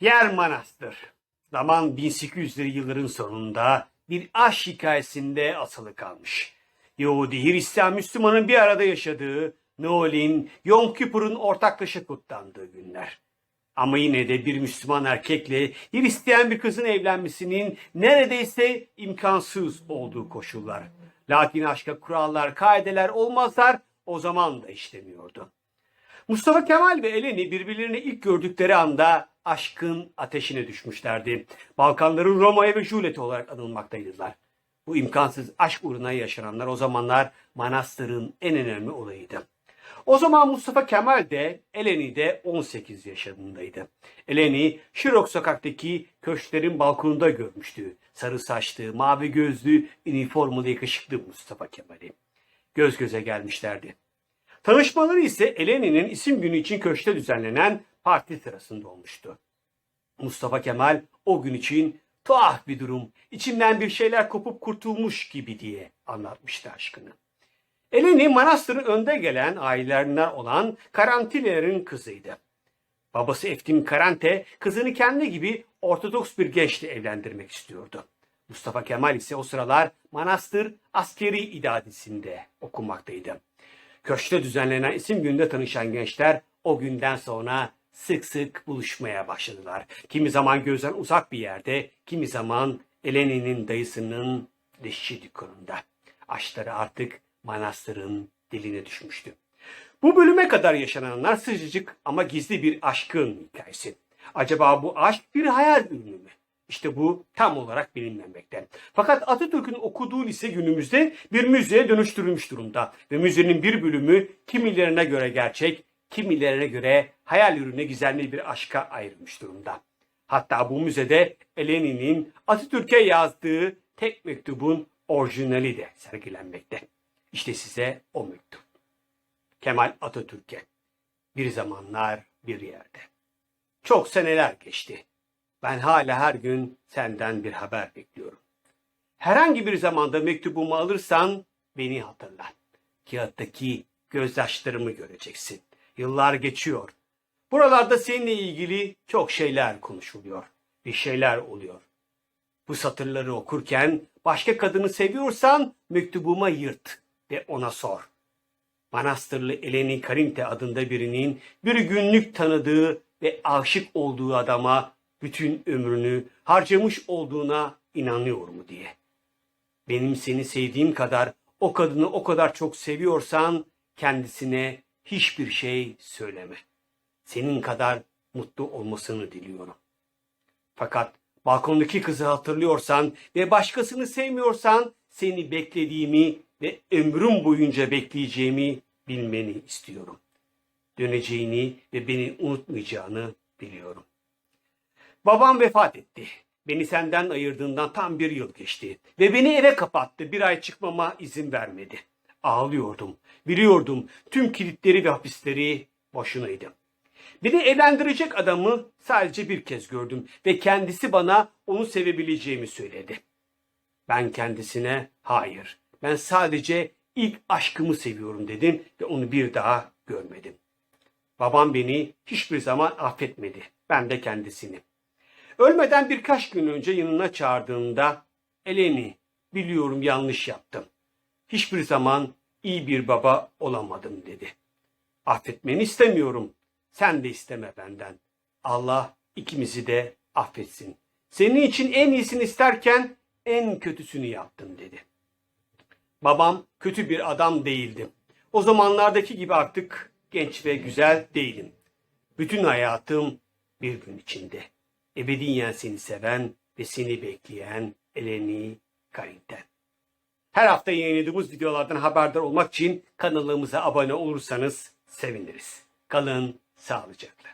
Yer Manastır. Zaman 1800'lü yılların sonunda bir aşk hikayesinde asılı kalmış. Yahudi, Hristiyan, Müslümanın bir arada yaşadığı, Noel'in, Yom Kippur'un ortaklaşa kutlandığı günler. Ama yine de bir Müslüman erkekle Hristiyan bir kızın evlenmesinin neredeyse imkansız olduğu koşullar. Lakin aşka kurallar, kaideler olmazlar o zaman da işlemiyordu. Mustafa Kemal ve Eleni birbirlerini ilk gördükleri anda aşkın ateşine düşmüşlerdi. Balkanların Roma'ya ve Juliet'i olarak anılmaktaydılar. Bu imkansız aşk uğruna yaşananlar o zamanlar manastırın en önemli olayıydı. O zaman Mustafa Kemal de Eleni de 18 yaşlarındaydı. Eleni Şirok sokaktaki köşklerin balkonunda görmüştü. Sarı saçlı, mavi gözlü, üniformalı yakışıklı Mustafa Kemal'i. Göz göze gelmişlerdi. Tanışmaları ise Eleni'nin isim günü için köşkte düzenlenen parti sırasında olmuştu. Mustafa Kemal o gün için tuhaf bir durum, içimden bir şeyler kopup kurtulmuş gibi diye anlatmıştı aşkını. Eleni manastırın önde gelen ailelerinden olan Karantilerin kızıydı. Babası Eftim Karante kızını kendi gibi Ortodoks bir gençle evlendirmek istiyordu. Mustafa Kemal ise o sıralar manastır askeri idadesinde okumaktaydı. Köşkte düzenlenen isim gününde tanışan gençler o günden sonra sık sık buluşmaya başladılar. Kimi zaman gözden uzak bir yerde, kimi zaman Eleni'nin dayısının dişçi dükkanında. Aşkları artık manastırın diline düşmüştü. Bu bölüme kadar yaşananlar sıcacık ama gizli bir aşkın hikayesi. Acaba bu aşk bir hayal ürünü mü? İşte bu tam olarak bilinmemekte. Fakat Atatürk'ün okuduğu lise günümüzde bir müzeye dönüştürülmüş durumda. Ve müzenin bir bölümü kimilerine göre gerçek, kimilerine göre hayal ürünü gizemli bir aşka ayrılmış durumda. Hatta bu müzede Eleni'nin Atatürk'e yazdığı tek mektubun orijinali de sergilenmekte. İşte size o mektup. Kemal Atatürk'e. Bir zamanlar bir yerde. Çok seneler geçti. Ben hala her gün senden bir haber bekliyorum. Herhangi bir zamanda mektubumu alırsan beni hatırla. Kağıttaki gözyaşlarımı göreceksin. Yıllar geçiyor. Buralarda seninle ilgili çok şeyler konuşuluyor. Bir şeyler oluyor. Bu satırları okurken başka kadını seviyorsan mektubuma yırt ve ona sor. Manastırlı Eleni Karinte adında birinin bir günlük tanıdığı ve aşık olduğu adama bütün ömrünü harcamış olduğuna inanıyor mu diye. Benim seni sevdiğim kadar o kadını o kadar çok seviyorsan kendisine hiçbir şey söyleme. Senin kadar mutlu olmasını diliyorum. Fakat balkondaki kızı hatırlıyorsan ve başkasını sevmiyorsan seni beklediğimi ve ömrüm boyunca bekleyeceğimi bilmeni istiyorum. Döneceğini ve beni unutmayacağını biliyorum. Babam vefat etti. Beni senden ayırdığından tam bir yıl geçti. Ve beni eve kapattı. Bir ay çıkmama izin vermedi. Ağlıyordum. Biliyordum tüm kilitleri ve hapisleri boşunaydı. Beni evlendirecek adamı sadece bir kez gördüm ve kendisi bana onu sevebileceğimi söyledi. Ben kendisine hayır, ben sadece ilk aşkımı seviyorum dedim ve onu bir daha görmedim. Babam beni hiçbir zaman affetmedi. Ben de kendisini. Ölmeden birkaç gün önce yanına çağırdığında Eleni biliyorum yanlış yaptım. Hiçbir zaman iyi bir baba olamadım dedi. Affetmeni istemiyorum. Sen de isteme benden. Allah ikimizi de affetsin. Senin için en iyisini isterken en kötüsünü yaptım dedi. Babam kötü bir adam değildi. O zamanlardaki gibi artık genç ve güzel değilim. Bütün hayatım bir gün içinde. Ebediyen seni seven ve seni bekleyen Eleni Karinten. Her hafta yayınladığımız videolardan haberdar olmak için kanalımıza abone olursanız seviniriz. Kalın sağlıcakla.